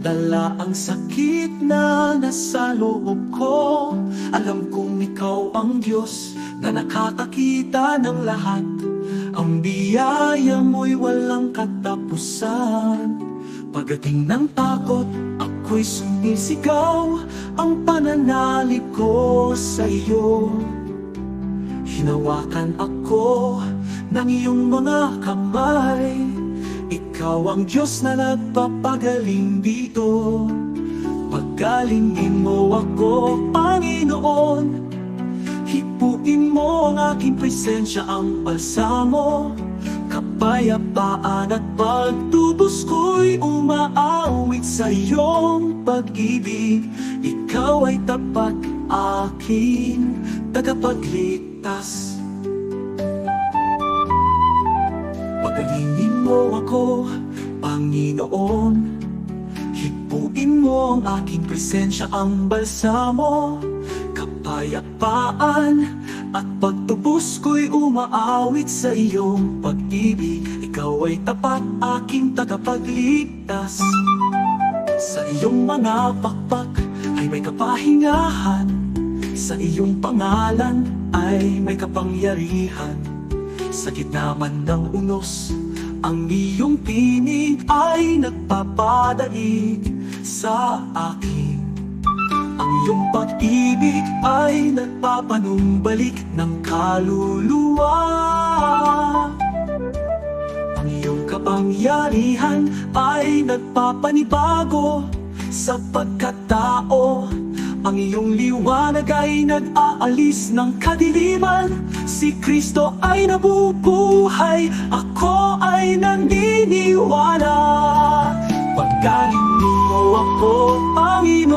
Dala ang sakit na nasa loob ko. Alam kong ikaw ang Diyos na nakakakita ng lahat. Ang biyaya mo'y walang katapusan. Pagdating ng takot, ako'y sumisigaw. Ang pananalig ko sa iyo. Hinawakan ako ng iyong mga kamay Ikaw ang Diyos na nagpapagaling dito. Paggalingin mo ako, Panginoon. Hipuin mo ang aking presensya, ang balsamo Kapayapaan at pagtubos ko'y umaawit sa iyong pag-ibig. Ikaw ay tapat aking tagapagligtas mo ako, Panginoon. Hipuin mo ang aking presensya, ang balsamo Kapayapaan at pagtubos ko'y umaawit sa iyong pag-ibig. Ikaw ay tapat aking tagapagligtas. Sa iyong mga pakpak ay may kapahingahan. Sa iyong pangalan ay may kapangyarihan. Sa gitna man ng unos Ang iyong tinig ay nagpapadaig sa akin. Ang iyong pag-ibig ay nagpapanumbalik ng kaluluwa. Ang iyong kapangyarihan ay nagpapanibago sa pagkatao. Ang iyong liwanag ay nag-aalis ng kadiliman. Si Kristo ay nabubuhay, ako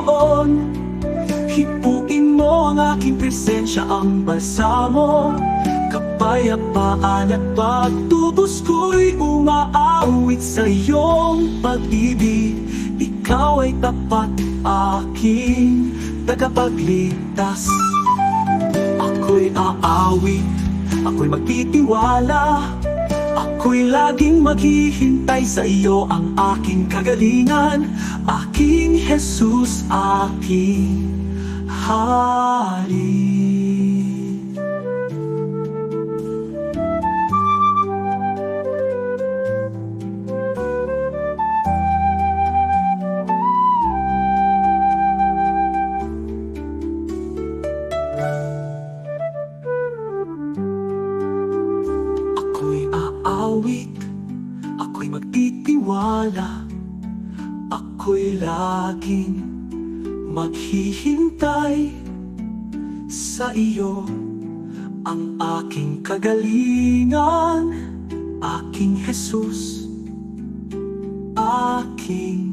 Panginoon Hipuin mo ang aking presensya, ang balsamo Kapayapaan at pagtubos ko'y umaawit sa iyong pag-ibig. Ikaw ay tapat aking tagapagligtas. Ako'y aawit, ako'y magtitiwala Ako'y laging maghihintay sa iyo ang aking kagalingan. Aking Jesus, aking hari aawit, ako'y magtitiwala. Ako'y laging maghihintay sa iyo. Ang aking kagalingan, aking Jesus Aking